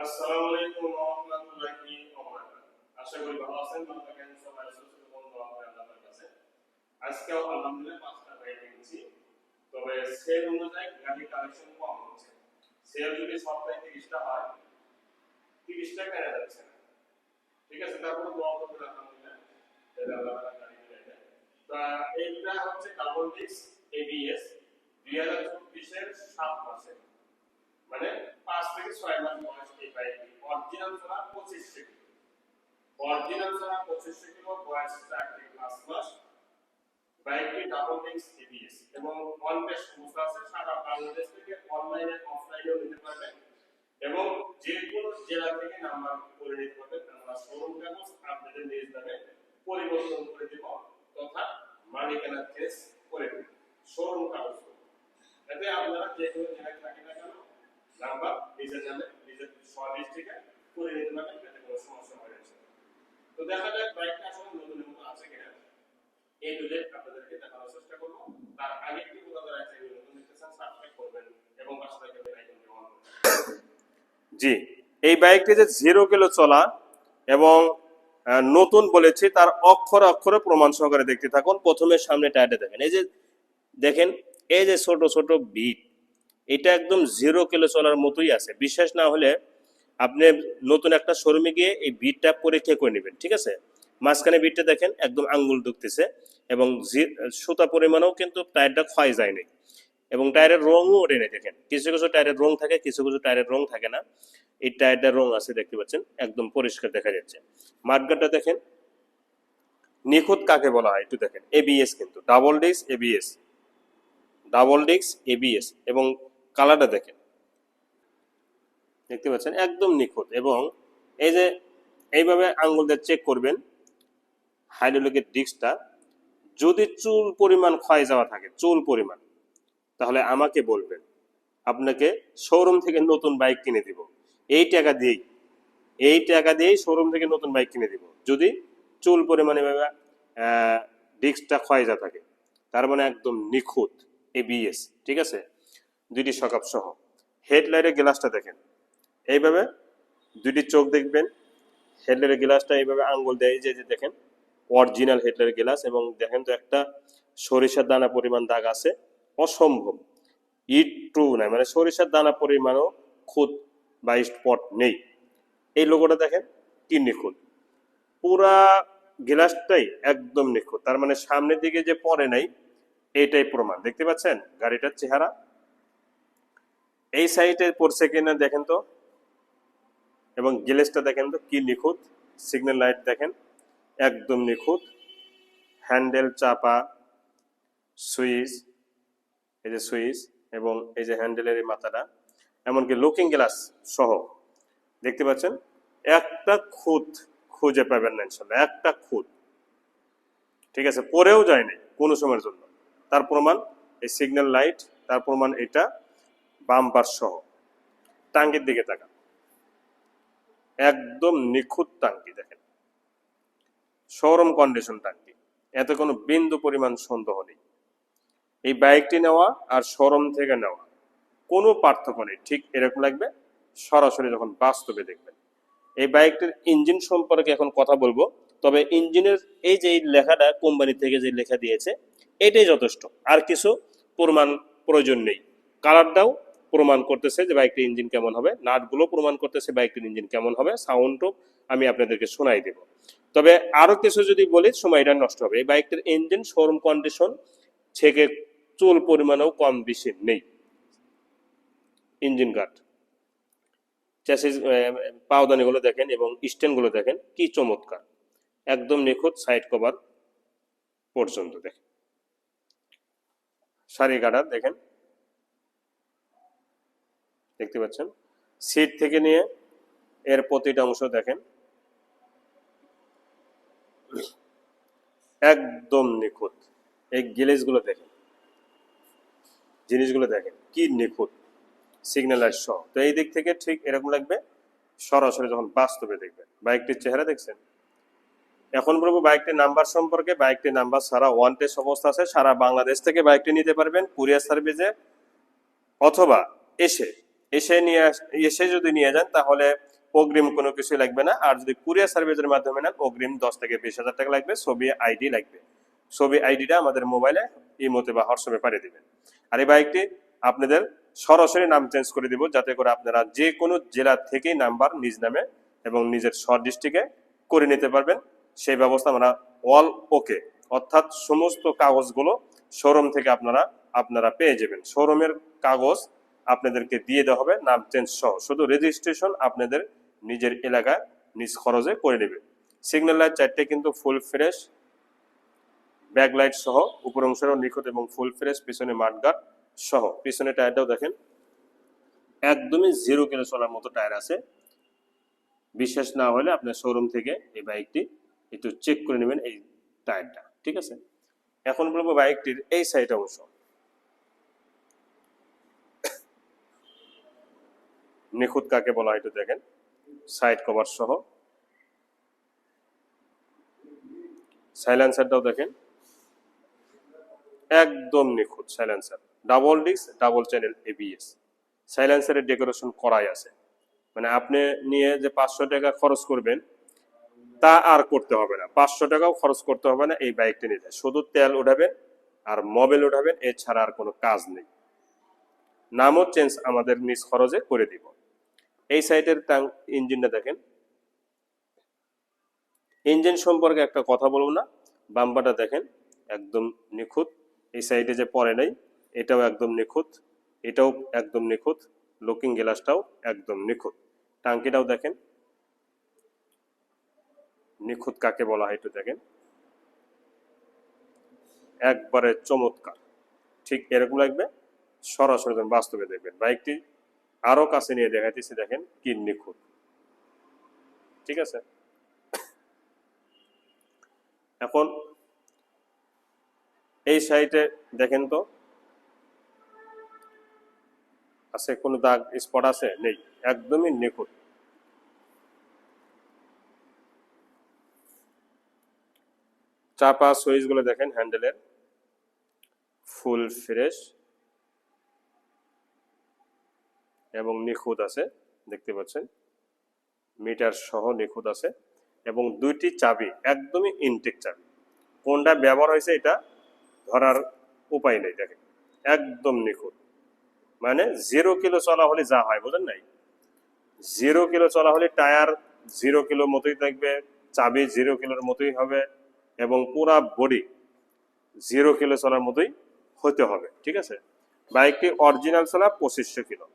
আসসালামু হচ্ছে। ঠিক আছে, তারপরে দোয়া করবেন আলহামদুলিল্লাহ। যাতে আল্লাহ তাআলা গাড়ি মিলাই দেয়। তো এইটা হচ্ছে কার্বন ডিস্ক এবিএস দুই হাজার চব্বিশের সাত মাসে মানে পাঁচ থেকে ছয় মাস বয়স এই বাইকটি অরিজিনাল ছাড়া পঁচিশশো কিলো। অরিজিনাল ছাড়া পঁচিশশো কিলো, বয়স চার থেকে পাঁচ মাস। বাইকটি ডাবল ডিস্ক এবিএস এবং অনটেস্ট সমস্যা আছে, সারা বাংলাদেশ থেকে অনলাইনে অফলাইনেও নিতে পারবেন। এবং যে কোনো জেলা থেকে নাম্বার করে নিতে পারবেন। আমরা শোরুম কাগজ আপনাদের নিজ নামে পরিবর্তন করে দেব তথা মালিকানা চেঞ্জ করে দেব। শোরুম কাগজ এতে আপনারা যে কোনো জেলায় থাকেন না কেন নাম্বার স্বডিস্ট্রিক্টে করে নিতে পারবেন কোনো সমস্যা তো দেখা যাক আসলে আছে কিনা। এই আপনাদেরকে দেখানোর চেষ্টা তার আগে নতুন সাবস্ক্রাইব করবেন এবং থাকা বেল অন জি, এই বাইকটি যে জিরো কিলো চলা এবং নতুন বলেছি, তার অক্ষর অক্ষরে প্রমাণ সহকারে দেখতে থাকুন। প্রথমে সামনে টায়ারটা দেখেন। এই যে দেখেন, এই যে ছোট ছোট বিট এটা একদম জিরো কিলো চলার মতোই আছে। বিশ্বাস না হলে আপনি নতুন একটা শোরুমে গিয়ে এই বিটটা পরীক্ষা করে নেবেন, ঠিক আছে? মাঝখানে বিটটা দেখেন, একদম আঙ্গুল ঢুকতেছে এবং সুতা পরিমাণেও কিন্তু টায়ারটা ক্ষয় যায়নি। এবং টায়ারের রঙও ওঠে নেই, দেখেন। কিছু কিছু টায়ারের রং থাকে, কিছু কিছু টায়ারের রং থাকে না। এই টায়ারটার রং আছে, দেখতে পাচ্ছেন? একদম পরিষ্কার দেখা যাচ্ছে। মাঠগাটটা দেখেন। নিখুঁত কাকে বলা হয়, একটু দেখেন। এবিএস কিন্তু double disc ABS double disc ABS এবং কালারটা দেখেন। দেখতে পাচ্ছেন? একদম নিখুঁত। এবং এই যে এইভাবে আঙ্গুল দিয়ে চেক করবেন হাইড্রোলিকের ডিস্কটা যদি চুল পরিমাণ ক্ষয় যাওয়া থাকে, চুল পরিমাণ, তাহলে আমাকে বলবেন। আপনাকে শোরুম থেকে নতুন বাইক কিনে দিব। এই টাকা দিয়েই, এই টাকা দিয়েই শোরুম থেকে নতুন বাইক কিনে দিব। যদি চুল পরিমাণে ডিস্কটা ক্ষয় যা থাকে, তার মানে একদম নিখুঁত এবিএস ঠিক আছে? দুইটি সকাপ সহ। হেডলাইটের গ্লাসটা দেখেন। এইভাবে দুইটি চোখ দেখবেন। হেডলাইটের গ্লাসটা এইভাবে আঙ্গুল দেয় যে দেখেন অরিজিনাল হেডলাইটের গ্লাস এবং দেখেন তো একটা সরিষার দানা পরিমাণ দাগ আছে। অসম্ভব। ইট ট্রু নাই মানে সরিষার দানা পরিমাণও খুদ বা স্পট নেই। এই লোগোটা দেখেন, কি নিখুঁত। পুরা গ্লাসটাই একদম নিখুঁত। তার মানে সামনের দিকে যে পরে নাই, এটাই প্রমাণ। দেখতে পাচ্ছেন? গাড়িটার চেহারা এই সাইডে পড়ছে কিনা দেখেন তো। এবং গ্লেসটা দেখেন তো, কি নিখুঁত। সিগন্যাল লাইট দেখেন, একদম নিখুঁত। হ্যান্ডেল, চাপা, সুইচ, এই যে সুইচ এবং এই যে হ্যান্ডেলের এই মাথাটা, এমনকি লুকিং গ্লাস সহ। দেখতে পাচ্ছেন? একটা খুঁত খুঁজে পাবেন না ইনশাল্লাহ, একটা খুঁত। ঠিক আছে পরেও যায়নি কোনো সময়ের জন্য। তার প্রমাণ, এই সিগন্যাল লাইট, তার প্রমাণ এটা বাম্পার সহ। টাঙ্গির দিকে তাকা একদম নিখুঁত টাঙ্কি দেখেন। শোরুম কন্ডিশন টাঙ্কি এতে কোনো বিন্দু পরিমাণ সন্দেহ নেই। এই বাইকটি নেওয়া আর শোরুম থেকে নেওয়া কোনো পার্থক্য নেই। ঠিক এরকম লাগবে সরাসরি যখন বাস্তবে দেখবেন। এই বাইকটির ইঞ্জিন সম্পর্কে এখন কথা বলব। তবে ইঞ্জিনের এই যে লেখাটা কোম্পানি থেকে যে লেখা দিয়েছে, এটাই যথেষ্ট। আর কিছু প্রমাণ প্রয়োজন নেই। কালারটাও প্রমাণ করতেছে যে বাইকটির ইঞ্জিন কেমন হবে। নাটগুলো প্রমাণ করতেছে বাইকটির ইঞ্জিন কেমন হবে। সাউন্ডও আমি আপনাদেরকে শোনাই দেব। তবে আরও কিছু যদি বলি, সময়টা নষ্ট হবে। এই বাইকটির ইঞ্জিন শোরুম কন্ডিশন থেকে চুল পরিমাণেও কম বেশি নেই। Engine guard. চ্যাসিস পাওদানিগুলো দেখেন এবং স্ট্যান্ডগুলো দেখেন কি চমৎকার। একদম নিখুঁত সাইড কভার পর্যন্ত দেখেন। সারি গার্ডার দেখেন। দেখতে পাচ্ছেন? সিট থেকে নিয়ে এর প্রতিটা অংশ দেখেন। একদম নিখুঁত। এই গিলেজগুলো দেখেন। জিনিসগুলো দেখেন, কি নিখুঁত। সিগন্যাল লাইট সহ তো এই দিক থেকে ঠিক এরকম লাগবে, সরাসরি যখন বাস্তবে দেখবেন। বাইকটির চেহারা দেখছেন? এখন বলব বাইকটির নাম্বার সম্পর্কে বাইকটির নাম্বার সারা ওয়ান টেস্ট অবস্থা আছে। সারা বাংলাদেশ থেকে বাইকটি নিতে পারবেন, কুরিয়ার সার্ভিসে অথবা এসে এসে নিয়ে এসে যদি নিয়ে যান, তাহলে অগ্রিম কোনো কিছু লাগবে না। আর যদি কুরিয়ার সার্ভিসের মাধ্যমে নেন, অগ্রিম দশ থেকে বিশ হাজার টাকা লাগবে, ছবি আইডি লাগবে। ছবি আইডিটা আমাদের মোবাইলে, ইমোতে বা হোয়াটসঅ্যাপে পাঠিয়ে দিবেন। আর এই বাইকটি আপনাদের সরাসরি নাম চেঞ্জ করে দিব, যাতে করে আপনারা যে কোনো জেলা থেকেই নাম্বার নিজ নামে এবং নিজের স্ব ডিস্ট্রিক্টে করে নিতে পারবেন। সেই ব্যবস্থা আমরা অল ওকে, অর্থাৎ সমস্ত কাগজগুলো শোরুম থেকে আপনারা আপনারা পেয়ে যাবেন। শোরুমের কাগজ আপনাদেরকে দিয়ে দেওয়া হবে, নাম চেঞ্জ সহ। শুধু রেজিস্ট্রেশন আপনাদের নিজের এলাকায় নিজ খরচে করে নেবে। সিগন্যাল লাইট চারটে কিন্তু ফুল ফ্রেশ ব্যাক লাইট সহ, উপর অংশেরও নিখুঁত এবং ফুল ফ্রেশ পিছনে মাঠগার্ড সহ। পিছনে টায়ারটাও দেখেন, একদমই জিরো কিলো চলার মতো টায়ার আছে। বিশ্বাস না হলে আপনার শোরুম থেকে এই বাইকটি একটু চেক করে নেবেন এই টায়ারটা ঠিক আছে? এখন বলব বাইকটির এই সাইড অংশ নিখুঁত কাকে বলা হয় একটু দেখেন। সাইড কভার সহ। সাইলেন্সারটাও দেখেন। একদম নিখুঁত silencer. Double disc, double channel ABS সাইলেন্সারের decoration করাই আছে। মানে আপনি নিয়ে যে পাঁচশো টাকা খরচ করবেন, তা আর করতে হবে না। পাঁচশো টাকাও খরচ করতে হবে না, এই বাইকটি নিতে। শুধু তেল উঠাবেন আর মোবাইল উঠাবেন এছাড়া আর কোনো কাজ নেই। নামও চেঞ্জ আমাদের নিজ খরচে করে দিব। এই সাইডের টাং ইঞ্জিনটা দেখেন। ইঞ্জিন সম্পর্কে একটা কথা বলব না, বাম্পারটা দেখেন, একদম নিখুঁত। এই সাইডে যে পরে নাই, এটাও একদম নিখুঁত, এটাও একদম নিখুঁত, লুকিং গ্লাসটাও একদম নিখুঁত। টাঙ্কিটাও দেখেন, নিখুঁত কাকে বলা হয় একটু দেখেন। একবারে চমৎকার, ঠিক এরকম লাগবে, সরাসরি বাস্তবে দেখবেন। বাইকটি আরও কাছে নিয়ে দেখাইতেছি, দেখেন কি নিখুঁত। ঠিক আছে? এখন এই সাইডে দেখেন তো, আছে কোনো দাগ স্পট আছে? নেই, একদমই নিখুঁত। চাপা সুইচগুলো দেখেন, হ্যান্ডেলের, ফুল ফ্রেশ। এবং নিখুঁত আছে, দেখতে পাচ্ছেন। মিটার সহ নিখুঁত আছে এবং দুইটি চাবি, একদমই ইনটেক চাবি। কোনটা ব্যবহার হয়েছে এটা ধরার উপায় নেই, দেখেন। একদম নিখুঁত। মানে জিরো কিলো চলা হলে যা হয়, বোঝেন নাই? জিরো কিলো চলা হলে টায়ার জিরো কিলো মতোই থাকবে, চাবি জিরো কিলোর মতোই হবে এবং পুরা বডি জিরো কিলো চলার মতোই হতে হবে, ঠিক আছে? বাইকটি অরিজিনাল চলা পঁচিশশো কিলো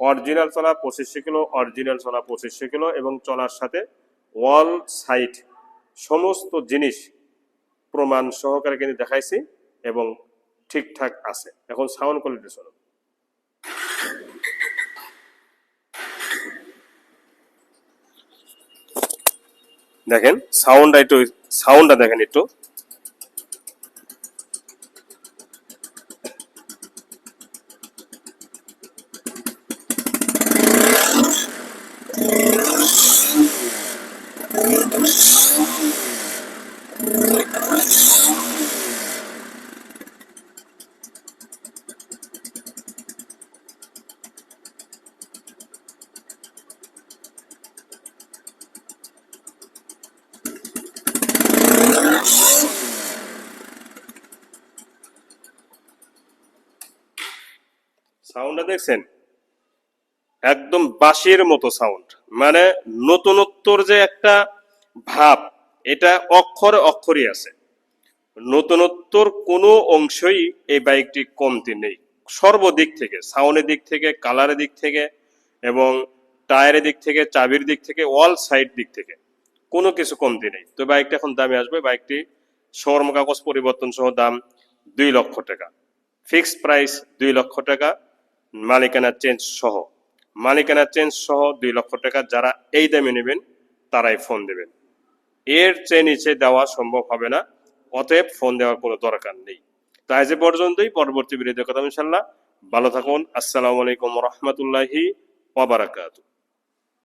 অরিজিনাল চলা পঁচিশশো কিলো, অরিজিনাল চলা পঁচিশশো কিলো এবং চলার সাথে ওয়াল, সাইড সমস্ত জিনিস প্রমাণ সহকারে কিন্তু দেখাইছি এবং ঠিকঠাক আছে। এখন সাউন্ড কোয়ালিটি শোনো। দেখেন সাউন্ডটা একটু সাউন্ডটা দেখেন একটু। সাউন্ডটা দেখছেন? একদম বাঁশির মতো সাউন্ড মানে নতুনত্বর যে একটা ভাব, এটা অক্ষরে অক্ষরই আছে। নতুনত্বর কোনো অংশই এই বাইকটি কমতি নেই। সর্বদিক থেকে সাউন্ডের দিক থেকে কালারের দিক থেকে এবং টায়ারের দিক থেকে, চাবির দিক থেকে অল সাইড দিক থেকে কোনো কিছু কমতি নেই। তো বাইকটা এখন দামে আসবে। বাইকটি শোরুম কাগজ পরিবর্তন সহ দাম দুই লক্ষ টাকা। ফিক্সড প্রাইস দুই লক্ষ টাকা। মালিকানা চেঞ্জ সহ, মালিকানা চেঞ্জ সহ দুই লক্ষ টাকা যারা এই দামে নেবেন, তারাই ফোন দেবেন। এর চেয়ে নিচে দেওয়া সম্ভব হবে না, অতএব ফোন দেওয়ার কোনো দরকার নেই। তাই যে পর্যন্তই, পরবর্তী বিরোধী কথা ইনশাল্লাহ ভালো থাকুন, আসসালামু আলাইকুম রহমতুল্লাহি ওয়াবারাকাতু